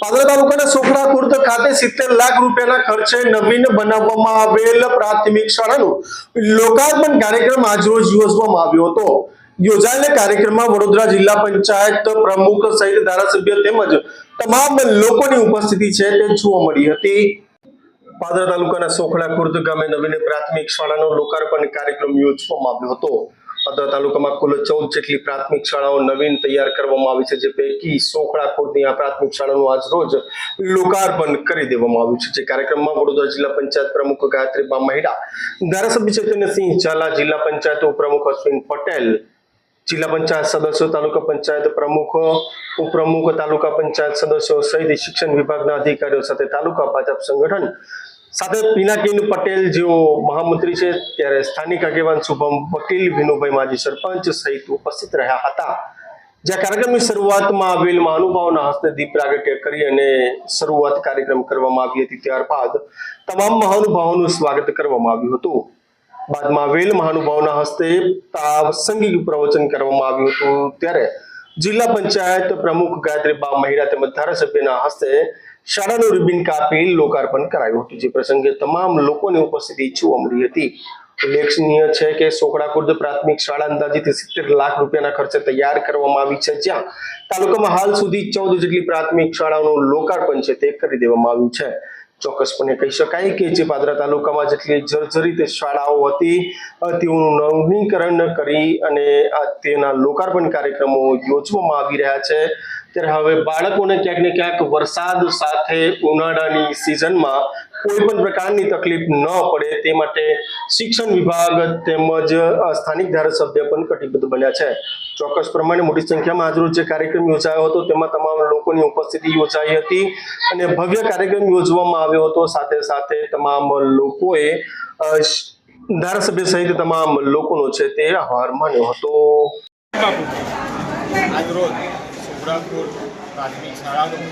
પાદરા તાલુકાના સોખડા ખુર્દ ખાતે સિત્તેર લાખ રૂપિયાના ખર્ચે નવીન બનાવવામાં આવેલ પ્રાથમિક શાળાનું લોકાર્પણ કાર્યક્રમ આજરોજ યોજવામાં આવ્યો હતો. યોજાયેલા કાર્યક્રમમાં વડોદરા જિલ્લા પંચાયત પ્રમુખ સહિત ધારાસભ્ય તેમજ તમામ લોકોની ઉપસ્થિતિ છે તે જોવા મળી હતી. પાદરા તાલુકાના સોખડા ખુર્દ ગામે નવીન પ્રાથમિક શાળાનો લોકાર્પણ કાર્યક્રમ યોજવામાં આવ્યો હતો. પાદરા તાલુકામાં કુલ ચૌદ જેટલી પ્રાથમિક શાળાઓ નવીન તૈયાર કરવામાં આવી છે, જે પૈકી સોખડા ખોદની આ પ્રાથમિક શાળાનું આજ રોજ લોકાર્પણ કરી દેવામાં આવ્યું છે. જે કાર્યક્રમમાં વડોદરા જિલ્લા પંચાયત પ્રમુખ ગાયત્રીબા મહિડા, ધારાસભ્ય ચૈતન્યસિંહ ઝાલા, જિલ્લા પંચાયત ઉપપ્રમુખ અશ્વિન પટેલ, જિલ્લા પંચાયત સદસ્યો, તાલુકા પંચાયત પ્રમુખ, ઉપપ્રમુખ, તાલુકા પંચાયત સદસ્યો સહિત શિક્ષણ વિભાગના અધિકારીઓ સાથે તાલુકા ભાજપ સંગઠન સાથે પિનાકીન પટેલ જેઓ મહામંત્રી છે, ત્યારે સ્થાનિક આગેવાન શુભમ વકીલ, વિનુભાઈ માજી સરપંચ સહિત ઉપસ્થિત રહ્યા હતા. જ્યાં કાર્યક્રમની શરૂઆતમાં આવેલ મહાનુભાવોના હસ્તે દીપ પ્રાગટ્ય કરી અને શરૂઆત કાર્યક્રમ કરવામાં આવી હતી, ત્યારબાદ તમામ મહાનુભાવોનું સ્વાગત કરવામાં આવ્યું હતું. બાદમાં વેલ મહાનુભાવના હસ્તે પ્રાસંગિક પ્રવચન કરવામાં આવ્યું હતું, ત્યારે જિલ્લા પંચાયત પ્રમુખ ગાયત્રી બા મહિલા તેમજ ધારાસભ્યના હસ્તે શાળાનું રિબિન કાપી લોકાર્પણ કરાયું હતું. જે પ્રસંગે તમામ લોકોની ઉપસ્થિતિ જોવા મળી હતી. ઉલ્લેખનીય છે કે સોકડા ખુર્દ પ્રાથમિક શાળા અંદાજિત સિત્તેર લાખ રૂપિયાના ખર્ચે તૈયાર કરવામાં આવી છે. જ્યાં તાલુકામાં હાલ સુધી ચૌદ જેટલી પ્રાથમિક શાળાઓનું લોકાર્પણ છે તે કરી દેવામાં આવ્યું છે. ચોક્કસપણે કહી શકાય કે જે પાદરા તાલુકામાં જેટલી જર્જરિત શાળાઓ હતી તેઓનું નવીનીકરણ કરી અને તેના લોકાર્પણ કાર્યક્રમો યોજવામાં આવી રહ્યા છે. ત્યારે હવે બાળકોને ક્યાંક ને ક્યાંક વરસાદ સાથે ઉનાળાની સિઝનમાં કોઈ પણ પ્રકારની તકલીફ ન પડે તે માટે શિક્ષણ વિભાગ તેમજ સ્થાનિક ધારાસભ્ય પણ કટિબદ્ધ બન્યા છે. ચોક્કસ પ્રમાણે મોટી સંખ્યામાં આજરોજ જે કાર્યક્રમ યોજાયો હતો, તેમાં તમામ લોકોની ઉપસ્થિતિ યોજાઈ હતી અને ભવ્ય કાર્યક્રમ યોજવામાં આવ્યો હતો. સાથે સાથે તમામ લોકોએ ધારાસભ્ય સહિત તમામ લોકોનો છે તે આભાર માન્યો હતો. શાળાનું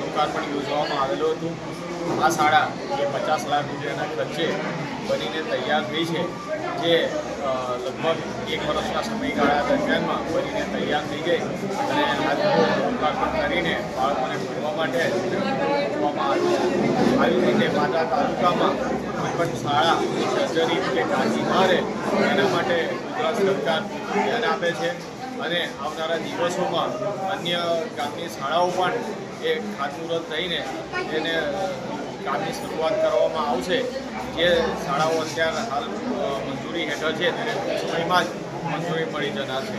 લોકાર્પણ યોજવામાં આવેલું હતું. આ શાળા જે પચાસ લાખ રૂપિયાના ખર્ચે બનીને તૈયાર થઈ છે, જે લગભગ એક વર્ષના સમયગાળા દરમિયાનમાં બનીને તૈયાર થઈ ગઈ અને આજનું કરીને બાળકોને ભણવા માટે મૂકવામાં આવ્યું આવી રીતે પાટા તાલુકામાં પણ શાળા સર્જરી કે કાચી મારે એના માટે ગુજરાત સરકાર ધ્યાન આપે છે. અને આવનારા દિવસોમાં અન્ય ગામની શાળાઓ પણ એ ખાતમુહૂર્ત થઈને એને કામની શરૂઆત કરવામાં આવશે. જે શાળાઓ અત્યારે હાલ મંજૂરી હેઠળ છે, તેને ટૂંક સમયમાં જ મંજૂરી મળી જનાર છે.